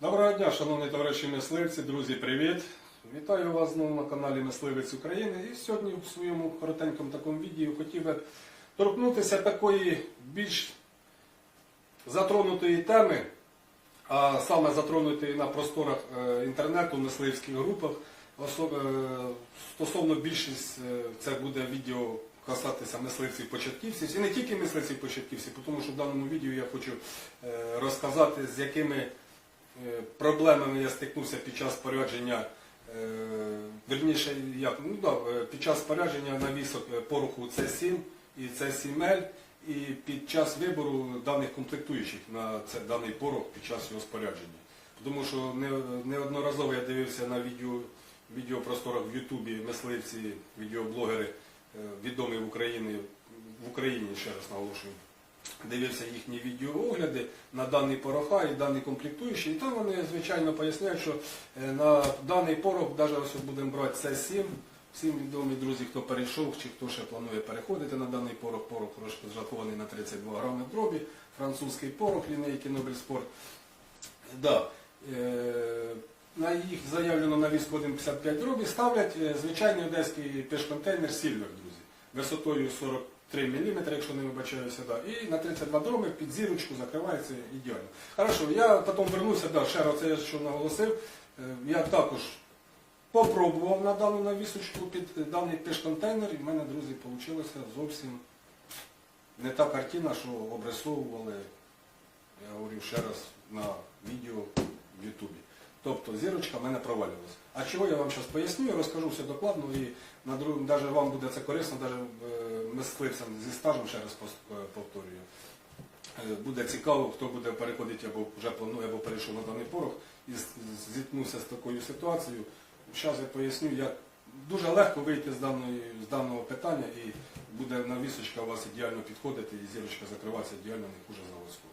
Доброго дня, шановні товариші мисливці, друзі, привіт! Вітаю вас знову на каналі Мисливець України. І сьогодні в своєму коротенькому такому відео хотів би торкнутися такої більш затронутої теми, а саме затронутої на просторах е, інтернету, мисливських групах. Е, Стосовно більшість е, це буде відео касатися мисливців-початківців, і не тільки мисливців-початківців, тому що в даному відео я хочу розказати, з якими проблемами я стикнувся під час спорядження, е, верніше, як, ну, да, е, під час спорядження навісок е, пороху С7 і С7Л, і під час вибору даних комплектуючих на це, даний порох під час його спорядження. Тому що не- неодноразово я дивився на відео, відеопросторах в Ютубі мисливці, відеоблогери, е, відомі в Україні, в Україні, ще раз наголошую, дивився їхні відеоогляди на даний пороха і даний комплектуючий. І там вони, звичайно, поясняють, що е, на даний порох, навіть ось будемо брати С7, всім відомі друзі, хто перейшов чи хто ще планує переходити на даний порох, порох розрахований на 32 грами дробі, французький порох лінейки Нобель Спорт. Да. Е, на їх заявлено на візку 1,55 дробі ставлять е, звичайний одеський пеш-контейнер Сільвер, друзі, висотою 43 мм, якщо не вибачаюся, да. і на 32 дроби під зірочку закривається ідеально. Хорошо, я потім вернуся, да, ще раз я що наголосив, Е, я також попробував на дану навісочку під даний пеш-контейнер, і в мене, друзі, вийшло зовсім не та картина, що обрисовували я говорю ще раз на відео в Ютубі. Тобто зірочка в мене провалювалася. А чого я вам зараз поясню, я розкажу все докладно і на друг... навіть вам буде це корисно, навіть мисливцям зі стажем, ще раз е, повторюю. Е, Буде цікаво, хто буде переходити або вже планує, або перейшов на даний порох і зіткнувся з такою ситуацією. Зараз я поясню, як дуже легко вийти з, даної, з даного питання і буде навісочка у вас ідеально підходити і зірочка закриватися ідеально не хуже заводського.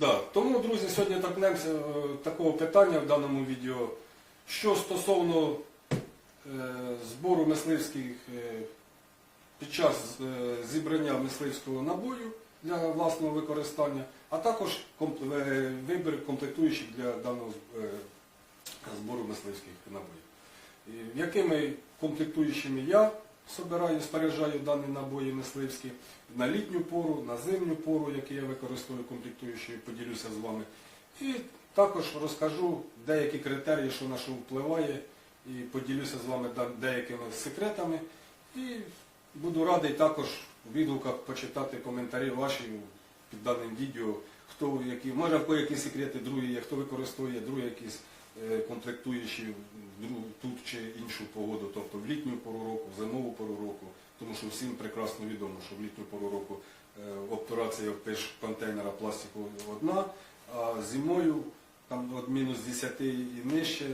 Да, тому, друзі, сьогодні торкнемося е, такого питання в даному відео, що стосовно е, збору мисливських е, під час е, зібрання мисливського набою для власного використання, а також е, вибір комплектуючих для даного е, збору мисливських набоїв. Якими комплектуючими я собираю, споряджаю дані набої мисливські на літню пору, на зимню пору, які я використовую комплектуючі, поділюся з вами. І також розкажу деякі критерії, що на що впливає, і поділюся з вами деякими секретами. І буду радий також в відгуках почитати коментарі ваші під даним відео, хто які, може в кого якісь секрети, другі є, хто використовує другі якісь е, комплектуючі в тут чи іншу погоду, тобто в літню пору року, в зимову пору року, тому що всім прекрасно відомо, що в літню пору року е, обтурація пиш контейнера пластику одна, а зимою там від мінус 10 і нижче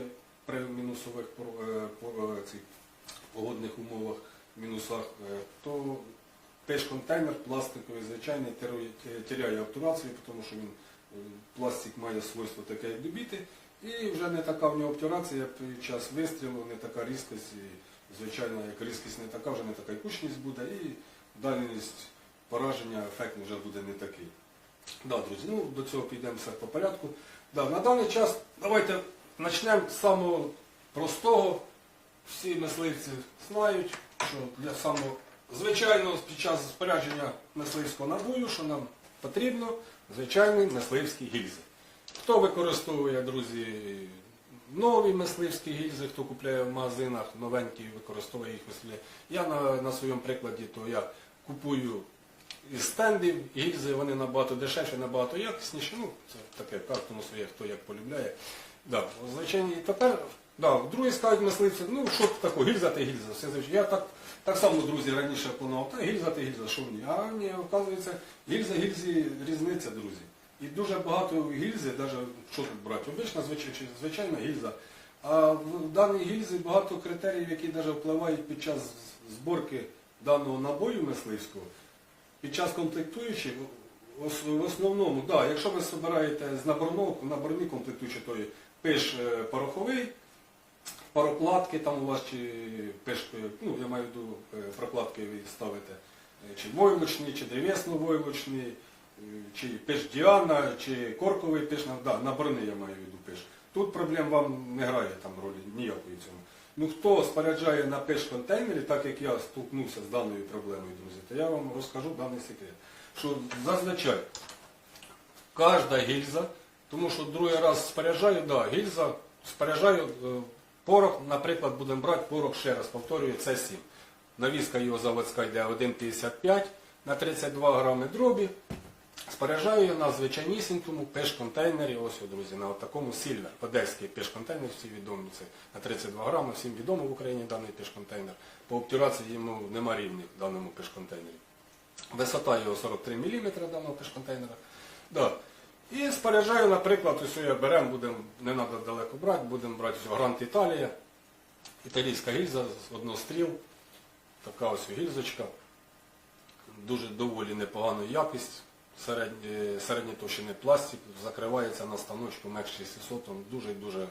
при мінусових е, погодних умовах, мінусах, е, то пеш-контейнер пластиковий, звичайний, терує- те- теряє обтурацію, тому що він е, пластик має свойство таке як добіти. І вже не така в нього обтурація під час вистрілу, не така різкість, і, звичайно, як різкість не така, вже не така й кучність буде, і дальність пораження, ефект вже буде не такий. Да, друзі, ну до цього підемо все по порядку. Да, на даний час давайте почнемо з самого простого. Всі мисливці знають, що для звичайного під час спорядження мисливського набою, що нам потрібно, звичайні мисливські гільзи. Хто використовує, друзі, нові мисливські гільзи, хто купляє в магазинах новенькі, використовує їх. Я на, на своєму прикладі, то я купую із стендів, гільзи, вони набагато дешевші, набагато якісніші. Ну, це таке картому своє, хто як полюбляє. Да, звичайно, і тепер, да, другі скажуть мисливці, ну що таке, гільза та гільза. Все. Я так, так само, друзі, раніше планував, та гільза та гільза, що мені? А ні, оказується, гільза, гільзі різниця, друзі. І дуже багато гільзи, навіть що тут брати, обична звичайна, звичайна гільза. А в даній гільзі багато критеріїв, які навіть впливають під час зборки даного набою мисливського. Під час комплектуючих, в основному, да, якщо ви збираєте з наборного, наборні комплектуючі, то пиш е, пороховий, парокладки там у вас чи е, ну я маю в виду е, прокладки ви ставите, е, чи войлочні, чи древесно-войлочні, чи пиш Діана, чи Корковий на, да, на брони я маю в виду пиш. Тут проблем вам не грає там ролі ніякої цьому. Ну хто споряджає на пиш контейнері, так як я столкнувся з даною проблемою, друзі, то я вам розкажу даний секрет. Що зазвичай кожна гільза, тому що другий раз споряджаю, да, гільза, споряджаю е, порох, наприклад, будемо брати порох, ще раз повторюю, це 7. Навіска його заводська йде 1,55 на 32 грами дробі. Споряджаю я на звичайнісінькому пеш-контейнері, ось, друзі, на такому Сільвер, одеський пеш-контейнер, всі відомі, це на 32 грами, всім відомо в Україні даний пеш-контейнер. По обтюрації йому нема рівних в даному пеш-контейнері. Висота його 43 мм даного пеш-контейнера. Да. І споряджаю, наприклад, ось я беремо, будемо, не треба далеко брати, будемо брати Грант Італія, італійська гільза з одностріл, така ось гільзочка, дуже доволі непогана якість, середньої середньої товщини пластик, закривається на станочку МЕК 600, дуже дуже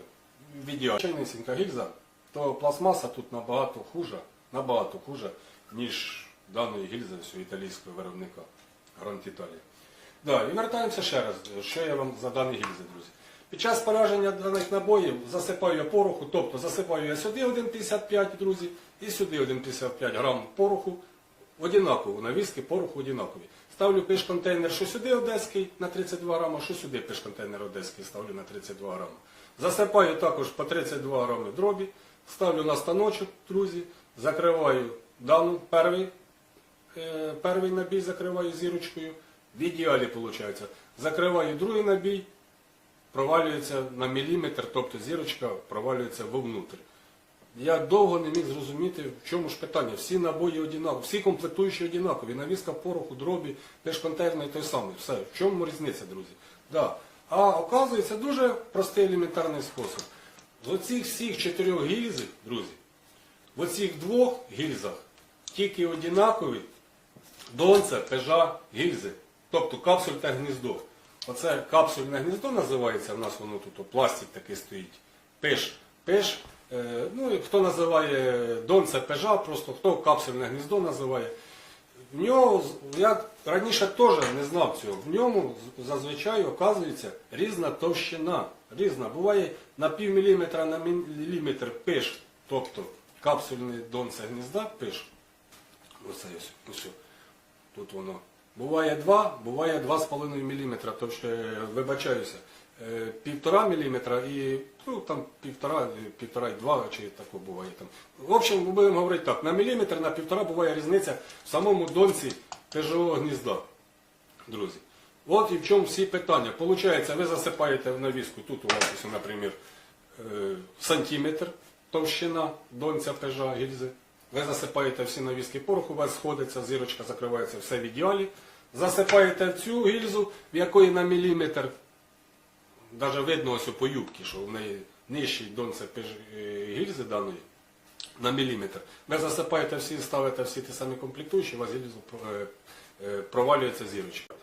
в ідеалі. Чайнисінька гільза, то пластмаса тут набагато хуже, набагато хуже, ніж даної гільзи італійського виробника Грант Італія. Да, і вертаємося ще раз, що я вам за дані гільзи, друзі. Під час спорядження даних набоїв засипаю я пороху, тобто засипаю я сюди 1,55, друзі, і сюди 1,55 грам пороху. Одинаково, навіски пороху одинакові. Ставлю пиш-контейнер, що сюди одеський на 32 грама, що сюди пиш-контейнер одеський ставлю на 32 грама. Засипаю також по 32 грами дробі, ставлю на станочок, друзі, закриваю дану перший, е, перший набій, закриваю зірочкою. В ідеалі виходить. Закриваю другий набій, провалюється на міліметр, тобто зірочка провалюється вовнутрь. Я довго не міг зрозуміти, в чому ж питання. Всі набої однакові, всі комплектуючі однакові, навіска пороху, дробі, теж контейнерний той самий. Все. В чому різниця, друзі? Да. А оказується дуже простий елементарний спосіб. З оцих всіх чотирьох гільзів, друзі, в оцих двох гільзах тільки однакові донце, пежа, гільзи, тобто капсуль та гніздо. Оце капсульне гніздо називається, в нас воно тут, пластик такий стоїть. Пиш, пиш. Е, ну, хто називає донце пежа, просто хто капсульне гніздо називає. В нього, я раніше теж не знав цього, в ньому зазвичай оказується різна товщина. Різна. Буває на пів міліметра на міліметр пиш, тобто капсульне донце гнізда пиш. Оце ось, ось. Тут воно. Буває 2, буває 2,5 мм, тобто, е, вибачаюся, е, півтора міліметра і ну, там півтора, е, чи тако буває там. В общем, ми будемо говорити так, на міліметр, на півтора буває різниця в самому донці пежового гнізда, друзі. От і в чому всі питання. Получається, ви засипаєте в навіску, тут у вас, наприклад, е, сантиметр товщина донця пежа гільзи. Ви засипаєте всі навіски пороху, у вас сходиться, зірочка закривається, все в ідеалі. Засипаєте цю гільзу, в якої на міліметр, навіть видно ось по юбці, що в неї нижчий донце е, гільзи даної на міліметр. Ви засипаєте всі, ставите всі ті самі комплектуючі, у вас гільзу е, е, провалюється зірочка.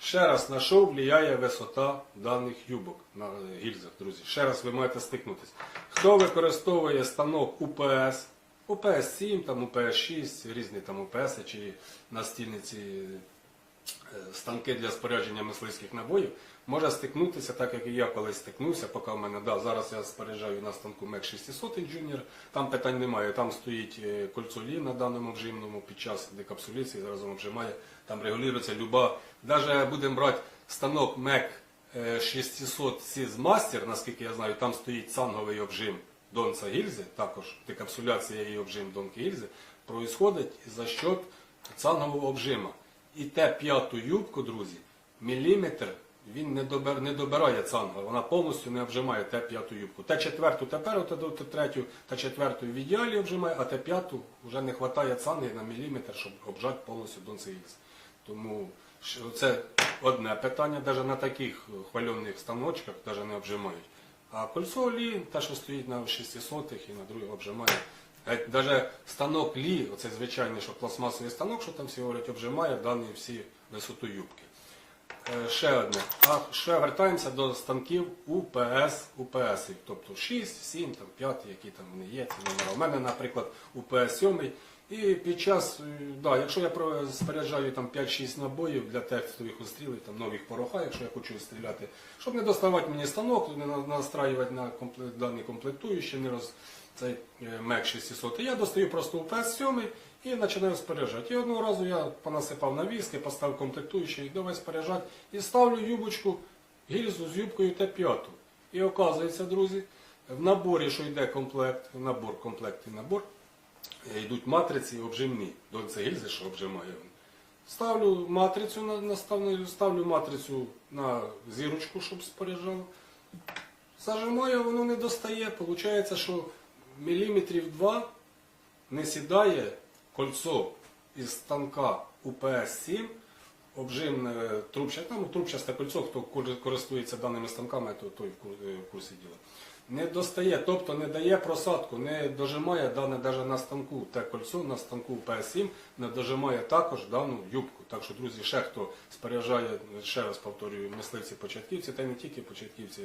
Ще раз, на що впливає висота даних юбок на гільзах, друзі. Ще раз ви маєте стикнутися. Хто використовує станок УПС, УПС 7, там УПС 6, різні там УПС чи настільниці е, станки для спорядження мисливських набоїв, може стикнутися, так як і я колись стикнувся, поки в мене, да, зараз я споряджаю на станку МЕК 600 Junior, там питань немає, там стоїть е, кольцо лі на даному обжимному під час декапсуляції, разом обжимає, там регулюється люба, навіть будемо брати станок МЕК е, 600 Сіз Master, наскільки я знаю, там стоїть цанговий обжим донца гільзи, також декапсуляція і обжим донки гільзи, происходить за счет цангового обжима. І те п'яту юбку, друзі, міліметр він не, добер, не добирає цанга, вона повністю не обжимає те п'яту юбку. Те четверту тепер, от, третю та четверту в ідеалі обжимає, а те п'яту вже не вистачає цанги на міліметр, щоб обжати повністю донце гільзи. Тому це одне питання, навіть на таких хвальоних станочках навіть не обжимають. А кольцо лі, те, що стоїть на 600 і на других обжимає. Навіть станок лі, оцей звичайний, що пластмасовий станок, що там всі говорять, обжимає дані всі висоту юбки. Е, Ще одне. А ще вертаємося до станків УПС, УПС, тобто 6, 7, там, 5, які там вони є, ці номера. У мене, наприклад, УПС 7 І під час, е, да, якщо я споряджаю там 5-6 набоїв для текстових устрілів, там нових пороха, якщо я хочу стріляти, щоб не доставати мені станок, не настраювати на комплект, дані комплектуючі, не роз цей е, МЕК 600, я достаю просто УПС 7 і починаю споряджати. І одного разу я понасипав навіски, поставив комплектуючий, і давай споряджати, і ставлю юбочку, гільзу з юбкою Т5. І оказується, друзі, в наборі, що йде комплект, набор, комплект і набор, йдуть матриці обжимні. До це гільзи, що обжимає. Ставлю матрицю на, на ставлю, матрицю на зірочку, щоб споряджало. Зажимаю, воно не достає. Получається, що міліметрів 2 не сідає кольцо із станка УПС-7, обжимне трубчасте, ну, трубчасте кольцо, хто користується даними станками, то той в кур- е, курсі діла. Не достає, тобто не дає просадку, не дожимає дане навіть на станку те кольцо, на станку УПС-7, не дожимає також дану юбку. Так що, друзі, ще хто споряджає, ще раз повторюю, мисливці-початківці, та й не тільки початківці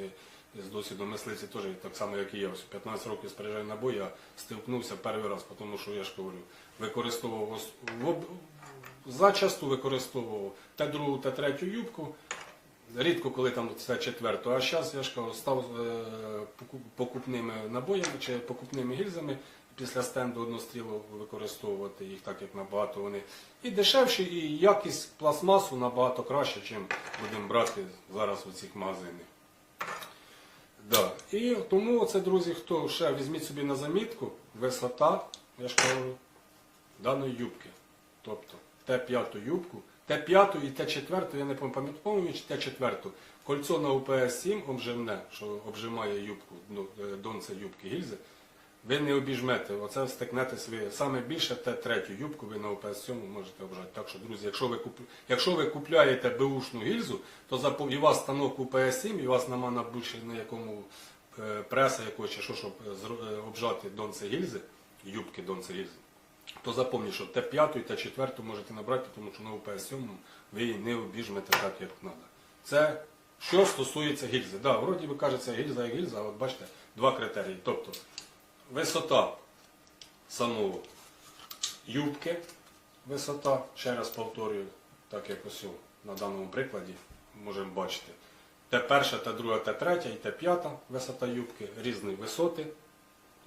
з досвідом мисливці теж так само, як і я. Ось 15 років споряджаю набої, я стикнувся перший раз, тому що я ж говорю, використовував зачасту використовував та другу, та третю юбку. Рідко, коли там це четверту, а зараз я ж кажу, став е, покупними набоями чи покупними гільзами після стенду однострілу використовувати їх так, як набагато вони і дешевші, і якість пластмасу набагато краще, ніж будемо брати зараз у цих магазинах. Да. І тому це, друзі, хто ще візьміть собі на замітку, висота, я ж кажу, даної юбки. Тобто Т5 юбку, Т5 і Т4, я не пам'ятаю, чи Т4. Кольцо на УПС-7 обжимне, що обжимає юбку, ну, е, донце юбки гільзи. Ви не обіжмете, оце стикнете собі. Саме більше Т3 юбку ви на ОПС-7 можете обжати. Так що, друзі, якщо ви, куп... якщо ви купляєте беушну гільзу, то запов... і у вас станок УПС-7, і у вас нема на на якому е, преса якогось, чи що, щоб е, обжати донце гільзи, юбки донце гільзи, то запам'ятайте, що Т5 і Т4 можете набрати, тому що на УПС-7 ви її не обіжмете так, як треба. Це що стосується гільзи. Да, вроді би кажеться гільза як гільза, а бачите, два критерії. Тобто висота самого юбки, висота, ще раз повторюю, так як ось на даному прикладі можемо бачити. Т1, Т2, Т3 і Т5 висота юбки, різні висоти.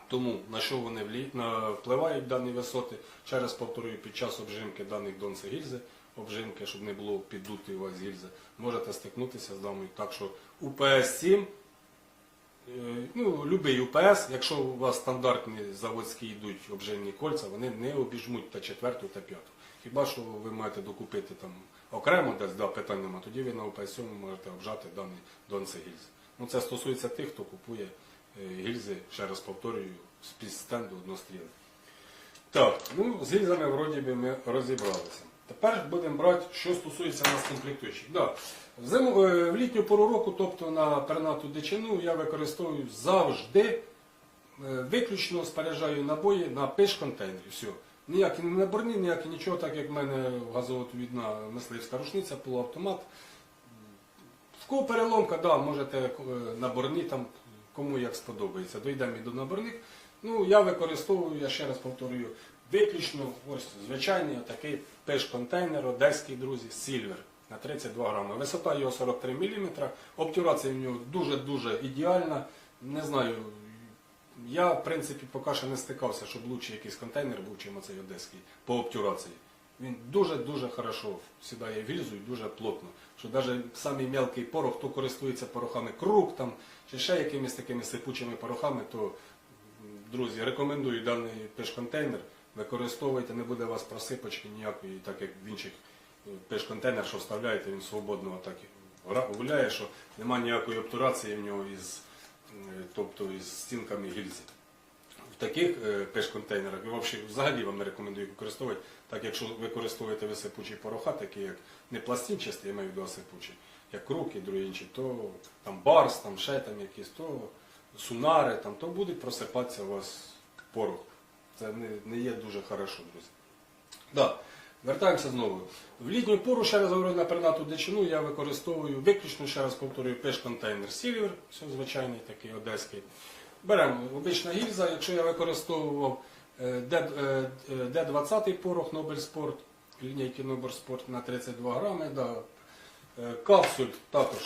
Тому на що вони впливають дані висоти, ще раз повторюю, під час обжимки даних донце гільзи, обжимки, щоб не було піддути у вас гільзи, можете стикнутися з даною. Так що УПС-7 Е, ну, любий УПС, якщо у вас стандартні заводські йдуть обжимні кольця, вони не обіжмуть та четверту, та п'яту. Хіба що ви маєте докупити там окремо десь, да, питань нема, тоді ви на УПС 7 можете обжати даний донце гільзи. Ну, це стосується тих, хто купує гільзи, ще раз повторюю, з під стенду одностріли. Так, ну з гільзами вроді би ми розібралися. Тепер будемо брати, що стосується нас комплектуючих. Да. В, зиму, е, в літню пору року, тобто на пернату дичину, я використовую завжди, е, виключно споряджаю набої на пиш-контейнері. Все. Ніякі не наборні, ніякі нічого, так як в мене газовотвідна мисливська рушниця, полуавтомат. В кого переломка, да, можете е, наборні, там, кому як сподобається. Дійдемо і до наборних. Ну, я використовую, я ще раз повторюю, виключно ось звичайний такий пеш-контейнер, одеський, друзі, Сільвер на 32 грами. Висота його 43 мм, обтюрація в нього дуже-дуже ідеальна. Не знаю, я, в принципі, поки що не стикався, щоб лучший якийсь контейнер був, чим оцей одеський по обтюрації. Він дуже-дуже хорошо сідає в гільзу і дуже плотно. Що навіть самий мелкий порох, хто користується порохами круг там, чи ще якимись такими сипучими порохами, то, друзі, рекомендую даний пеш-контейнер. Використовуйте, не буде у вас просипочки ніякої, так як в інших е, пеш-контейнер, що вставляєте, він свободно так гуляє, що немає ніякої обтурації в нього із, е, тобто із стінками гільзи. В таких е, пеш-контейнерах і взагалі, вам не рекомендую використовувати, так якщо використовуєте ви сипучі пороха, такі як не пластинчасті, я маю а сипучі, як і другі інші, то там барс, там ще там якісь, то сунари, там, то буде просипатися у вас порох. Це не, не є дуже хорошо, друзі. Да. Вертаємося знову. В літню пору, ще раз говорю, на пернату дичину я використовую виключно, ще раз повторюю, пеш-контейнер Silver, все звичайний такий одеський. Беремо обична гільза, якщо я використовував Е, Д- е, Д-20 порох Нобель Спорт, лінійки Нобель Спорт на 32 грами. Да. Е, Капсуль також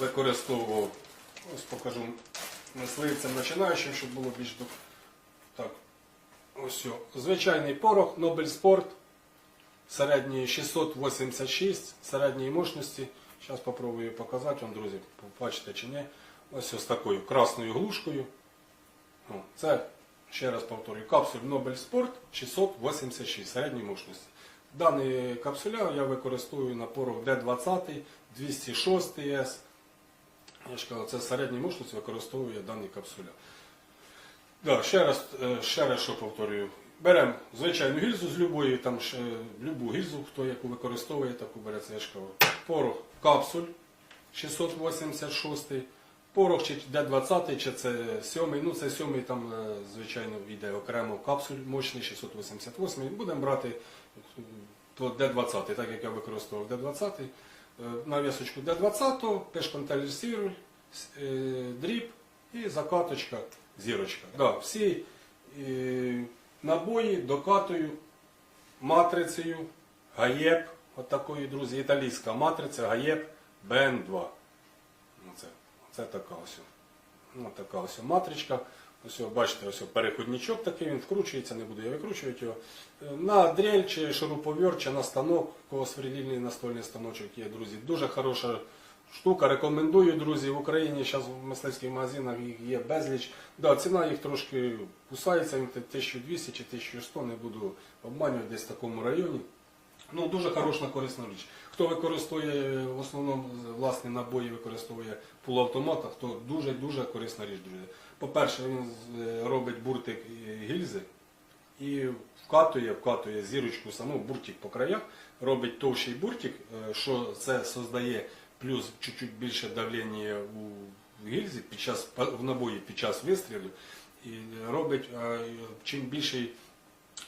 використовував, ось покажу мисливцям починаючим, щоб було більш. Так, ось. Звичайний порох Нобель Спорт середньої 686 середньої мощності. Зараз спробую показати вам, друзі, побачите чи ні. Ось ось такою красною глушкою. Ну, Це, ще раз повторюю, капсуль Nobel Sport 686 середньої мощності. Даний капсуля я використовую на порох D20, 206 S. Я ж кажу, це середній мощності використовує даний капсуля. Да, ще раз, е, ще раз що повторюю. Беремо звичайну гільзу з любої, там ще, любу гільзу, хто яку використовує, таку береться я ж кажу. Порох капсуль 686, порох чи D20, чи це 7, ну це 7 там, е, звичайно, йде окремо капсуль мощний 688. Будемо брати е, по D20, так як я використовував D20. Е, На вісочку D20, пешконтель сіруль, е, дріб і закаточка, зірочка. Да, всі е, набої докатую матрицею ГАЄП, от такої, друзі, італійська матриця ГАЄП БН2. Це така ось. Ну, така ось матричка. Ось, бачите, ось переходничок такий, він вкручується, не буду я викручувати його. На дрель чи шуруповерт, чи на станок, кого сверлільний настольний станочок є, друзі. Дуже хороша штука. Рекомендую, друзі, в Україні зараз в мисливських магазинах їх є безліч. Да, ціна їх трошки кусається, 1200 чи 1100, не буду обманювати десь в такому районі. Ну, дуже хороша корисна річ. Хто використовує в основному власні набої, використовує полуавтомата, то дуже-дуже корисна річ, друзі. По-перше, він е, робить буртик гільзи і вкатує, вкатує зірочку саму, буртик по краях, робить товщий буртик, е, що це создає плюс чуть-чуть більше давлення у гільзі під час в набої під час вистрілу. І робить е, чим більший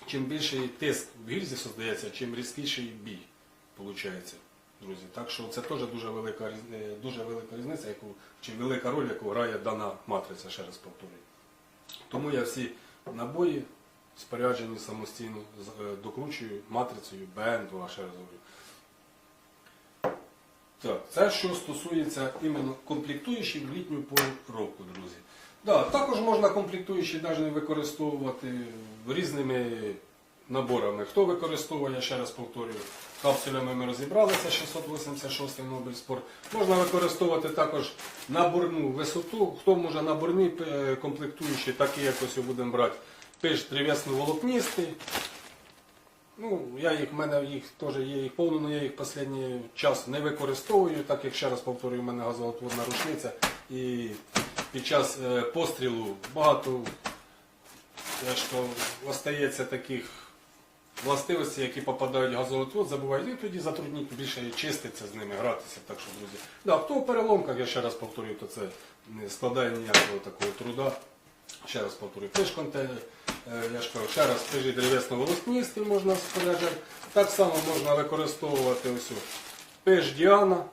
чим більший тиск в гільзі создається, чим різкіший бій виходить, друзі. Так що це теж дуже велика, е, дуже велика різниця, яку, чи велика роль, яку грає дана матриця, ще раз повторюю. Тому я всі набої споряджені самостійно е, докручую матрицею БН2, ще раз говорю. Так, це що стосується іменно комплектуючих в літню пору року, друзі. Да, також можна комплектуючі навіть використовувати різними наборами. Хто використовує, я ще раз повторюю, капсулями ми розібралися 686 Nobel Sport. Можна використовувати також наборну висоту. Хто може наборні е, комплектуючі, такі як ось будемо брати, пиш древесно волокнистий. Ну, я їх, в мене їх теж є їх повно, але я їх останній час не використовую, так як ще раз повторюю, в мене газоотворна рушниця. І під час е, пострілу багато то, остається таких властивостей, які попадають в газоотвод, забувають, і тоді затрудніть більше чиститься з ними, гратися. Так що, друзі. Да, хто в переломках, я ще раз повторюю, то це не складає ніякого такого труда. Ще раз повторюю, флеш-контейнер, е, я ж кажу, ще раз пижі древесно волосністи можна споряджати. Так само можна використовувати ось о, Діана.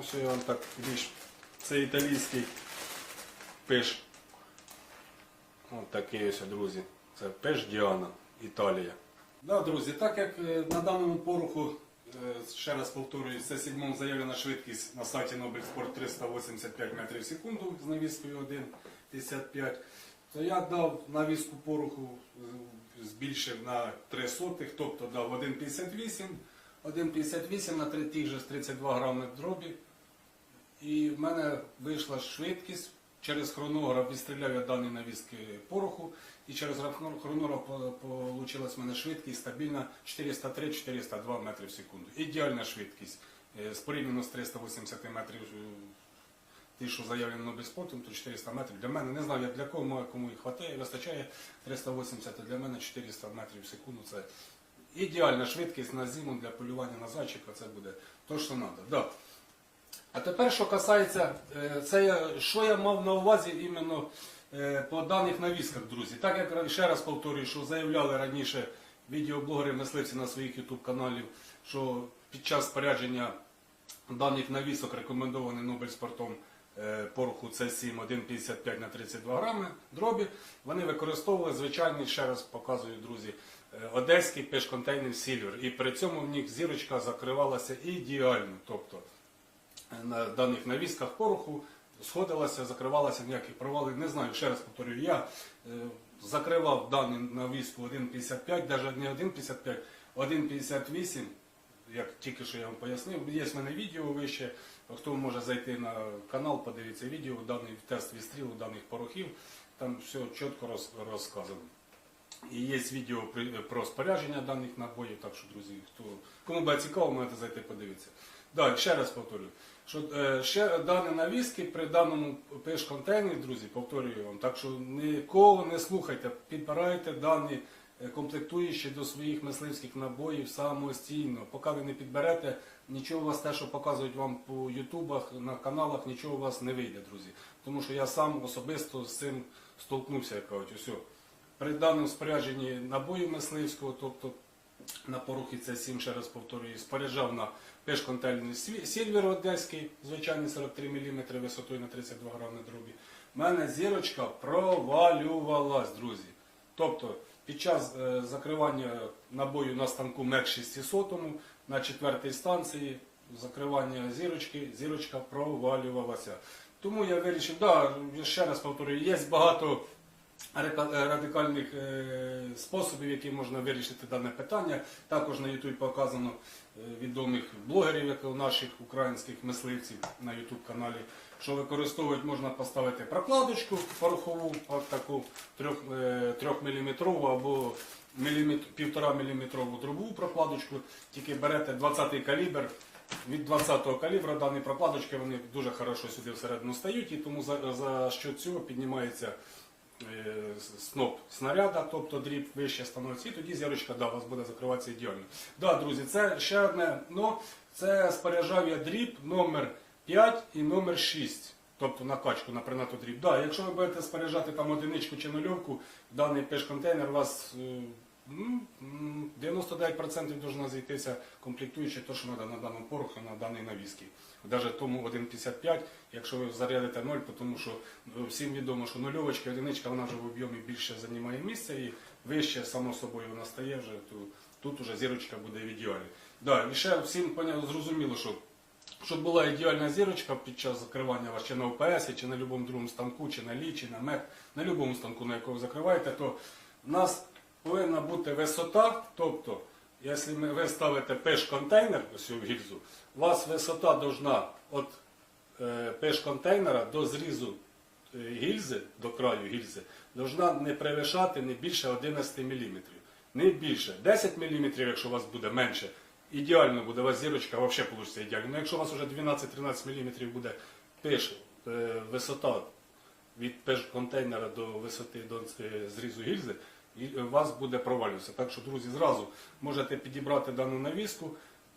Ось я вам так більш це італійський пиш. Ось такий ось, друзі. Це пиш Діана, Італія. Да, друзі, так як е, на даному поруху, е, ще раз повторюю, це сігмом заявлена швидкість на сайті Nobel Sport 385 метрів в секунду з навіскою 1,55, то я дав навіску поруху, е, збільшив на 3 сотих, тобто дав 1,58, 1,58 на 3 тих же з 32 грами дробі. І в мене вийшла швидкість. Через хронограф відстріляв я дані навіски пороху, і через хронограф вийшла в мене швидкість стабільна 403-402 метри в секунду. Ідеальна швидкість. Е, Порівняно з 380 метрів, е, ті, що заявлено Nobel спортом, то 400 метрів. Для мене не знаю, як для кого, кому і хватає, вистачає 380, а для мене 400 метрів в секунду. Це ідеальна швидкість на зиму для полювання на зайчика, це буде то, що треба. А тепер, що касається, е, це що я мав на увазі іменно е, по даних навісках, друзі. Так як ще раз повторюю, що заявляли раніше відеоблогери мисливці на своїх YouTube каналів, що під час спорядження даних навісок рекомендований Нобель спортом е, пороху С7 1,55 на 32 грами дробі, вони використовували звичайний, ще раз показую, друзі, одеський пеш-контейнер Сільвер. І при цьому в них зірочка закривалася ідеально. Тобто на даних навісках пороху сходилася, закривалася ніяких провалів. Не знаю, ще раз повторюю, я е, закривав дану навіску 1,55, навіть не 1,55, 1,58, як тільки що я вам пояснив. Є в мене відео вище. Хто може зайти на канал, подивитися відео, даний тест відстрілу даних порохів, там все чітко роз, розказано. І є відео про спорядження даних набоїв, так що, друзі, хто, кому буде цікаво, можете зайти подивитися. Так, ще раз повторюю, що е, ще дані навіски при даному пеш-контейнері, друзі, повторюю вам, так що ніколи не слухайте, підбирайте дані е, комплектуючі до своїх мисливських набоїв самостійно. Поки ви не підберете, нічого у вас те, що показують вам по ютубах, на каналах, нічого у вас не вийде, друзі. Тому що я сам особисто з цим столкнувся, як кажуть, усе. При даному спорядженні набою мисливського, тобто на порухи це 7, ще раз повторюю, споряджав на пеш-контейнерний сільвер одеський, звичайний 43 мм висотою на 32 грам на дробі. У мене зірочка провалювалась, друзі. Тобто під час е, закривання набою на станку МЕК 600 на четвертій станції закривання зірочки, зірочка провалювалася. Тому я вирішив, да, ще раз повторюю, є багато радикальних е, способів, які можна вирішити дане питання. Також на YouTube показано е, відомих блогерів, як наших українських мисливців на YouTube каналі, що використовують, можна поставити прокладочку порохову, таку 3 мм або мілімет- півтора міліметрову дробову прокладочку, тільки берете 20-й калібр. Від 20-го калібра дані прокладочки вони дуже хорошо сюди всередину стають, і тому за, за що цього піднімається е, сноп снаряда, тобто дріб вище становиться, і тоді зірочка да, у вас буде закриватися ідеально. Да, друзі, це ще одне, но це споряджав я дріб номер 5 і номер 6. Тобто на качку, на принату дріб. Да, якщо ви будете споряджати там одиничку чи нульовку, даний пеш-контейнер у вас е, 99% должна зійтися комплектуючи те, що треба на даному пороху, на даній навіски. Навіть тому 1,55, якщо ви зарядите 0, тому що ну, всім відомо, що нульовочка, одиничка, вона вже в об'ємі більше займає місця і вище, само собою, вона стає вже, то тут вже зірочка буде в ідеалі. Да, і ще всім зрозуміло, що щоб була ідеальна зірочка під час закривання вас чи на ОПС, чи на будь-якому другому станку, чи на лі, чи на МЕК, на будь-якому станку, на якого закриваєте, то нас повинна бути висота, тобто, якщо ви ставите пеш-контейнер, ось цю гільзу, у вас висота должна від е, пеш-контейнера до зрізу е, гільзи, до краю гільзи, должна не перевищати не більше 11 мм. Не більше. 10 мм, якщо у вас буде менше, ідеально буде, у вас зірочка взагалі вийде ідеально. Ну, якщо у вас вже 12-13 мм буде пеш, е, висота від пеш-контейнера до висоти до зрізу гільзи, і у вас буде провалюватися. Так що, друзі, зразу можете підібрати дану навіску,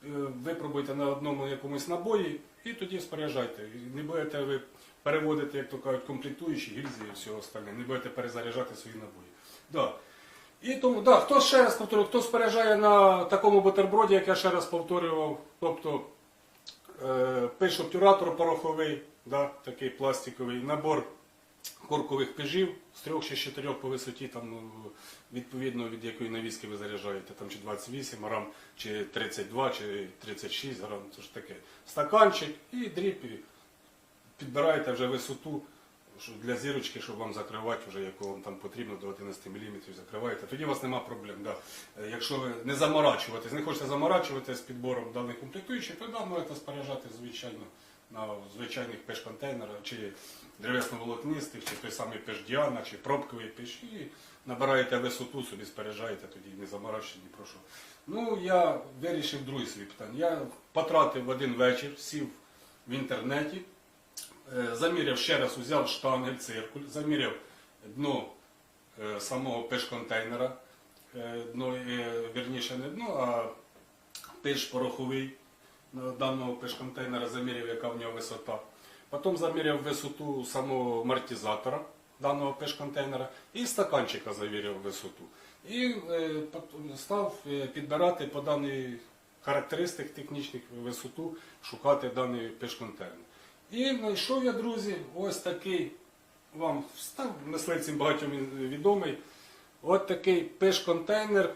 е, випробуйте на одному якомусь набої і тоді споряджайте. Не будете ви переводити, як то кажуть, комплектуючі гільзи і все остальне, не будете перезаряджати свої набої. Да. І тому, да, хто ще раз повторюю, хто споряджає на такому бутерброді, як я ще раз повторював, тобто е, пиш обтюратор пороховий, да, такий пластиковий набор коркових пижів з трьох чи з чотирьох по висоті, там, ну, відповідно від якої навіски ви заряджаєте, там чи 28 грам, чи 32, чи 36 грам, це ж таке. Стаканчик і дріб, і підбираєте вже висоту для зірочки, щоб вам закривати, вже яку вам там потрібно до 11 мм закриваєте. Тоді у вас нема проблем. Да. Е, Якщо ви не заморачуватись, не хочете заморачуватися з підбором даних комплектуючих, то да, можете споряджати звичайно на звичайних пеш-контейнерах, чи древесно-волокнистих, чи той самий пеш Діана, чи пробковий пеш, і набираєте висоту, собі споряджаєте, тоді не заморачуєте ні про що. Ну, я вирішив друге своє питання. Я потратив один вечір, сів в інтернеті, Е, заміряв ще раз, взяв штангель, циркуль, заміряв дно е, самого пеш-контейнера, е, дно, е, вірніше не дно, а пеш пороховий даного пеш-контейнера, заміряв, яка в нього висота. Потім заміряв висоту самого амортизатора даного пеш-контейнера і стаканчика заміряв висоту. І е, став е, підбирати по даній характеристик технічних висоту, шукати даний пеш-контейнер. І знайшов я, друзі, ось такий, вам став мисливцям багатьом відомий, от такий пеш-контейнер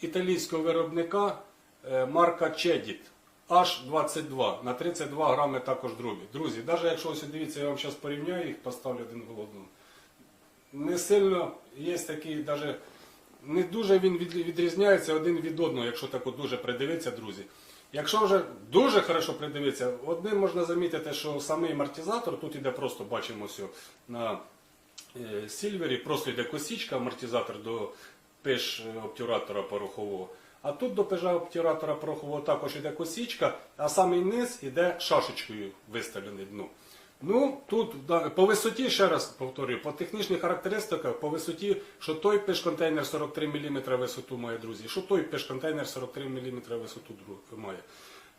італійського виробника е, марка Chedit H22 на 32 грами також дробі. Друзі, навіть якщо ось дивіться, я вам зараз порівняю їх, поставлю один в одному. Не сильно є такий, навіть не дуже він відрізняється один від одного, якщо так от дуже придивитися, друзі. Якщо вже дуже хорошо придивитися, одним можна замітити, що самий амортизатор, тут іде просто, бачимо ось на е, сільвері, просто йде косічка, амортизатор до пиш е, обтюратора порохового. А тут до пежа обтюратора порохового також йде косічка, а самий низ іде шашечкою виставлений дно. Ну, тут по висоті, ще раз повторюю, по технічних характеристиках, по висоті, що той пеш-контейнер 43 мм висоту має, друзі, що той пеш-контейнер 43 мм висоту має.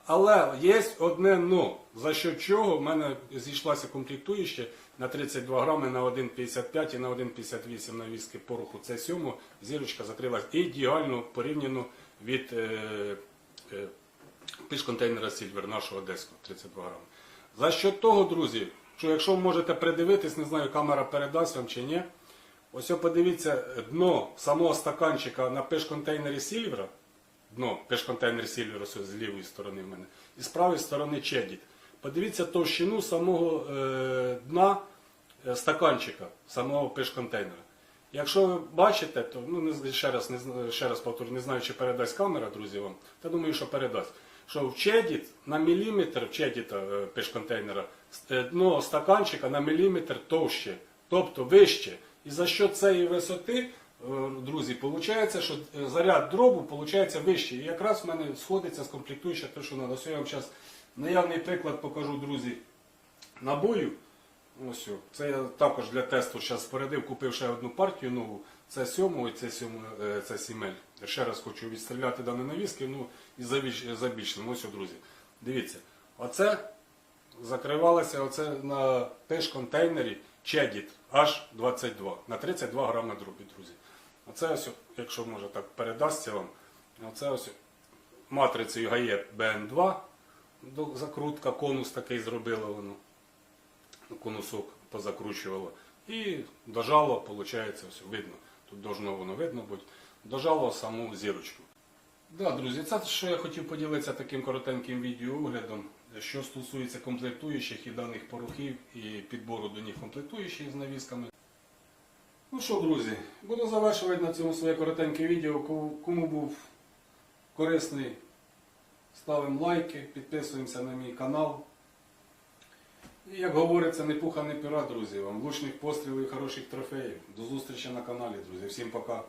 Але є одне но, за що чого в мене зійшлася комплектуюча на 32 грами на 1,55 і на 1,58 на віски пороху С7. Зірочка закрилась ідеально порівняно від е, е, Сільвер нашого одеського 32 грами. За що того, друзі, що якщо ви можете придивитись, не знаю, камера передасть вам чи ні. Ось подивіться дно самого стаканчика на пеш-контейнері Сільвера. Дно, пеш-контейнер Сільвера з лівої сторони в мене. І з правої сторони Чедіт. Подивіться товщину самого е, дна стаканчика, самого пеш-контейнера. Якщо ви бачите, то ну ще раз не ще раз повторю, не знаю, чи передасть камера, друзі, вам. Та думаю, що передасть. Що в Чедіт на міліметр в Чедіта е, пеш-контейнера е, дно стаканчика на міліметр товще, тобто вище. І за що цієї висоти, е, друзі, виходить, що заряд дробу виходить вищий. І якраз в мене сходиться з комплектуюча те, що треба. Ось я вам наявний приклад покажу, друзі, набою. Ось, о. це я також для тесту зараз спорядив, купив ще одну партію нову. Це 7 і це 7, е, це 7 Ще раз хочу відстріляти дані навіски, ну і забільшимо. Ось, друзі. Дивіться, оце закривалося оце на теж-контейнері Chedit H22 на 32 грами дробі, друзі. Оце ось, якщо може так передасться вам, оце ось матрицею ГАЄ BN2, закрутка, конус такий зробила воно конусок позакручувало. І дожало, виходить, все видно. Тут должно воно видно бути. Дожало саму зірочку. Да, друзі, це що я хотів поділитися таким коротеньким відеооглядом, що стосується комплектуючих і даних порохів і підбору до них комплектуючих з навісками. Ну що, друзі, буду завершувати на цьому своє коротеньке відео. Кому був корисний, ставимо лайки, підписуємося на мій канал. І як говориться, не пуха, не пера, друзі. Вам влучних пострілів і хороших трофеїв. До зустрічі на каналі, друзі. Всім пока.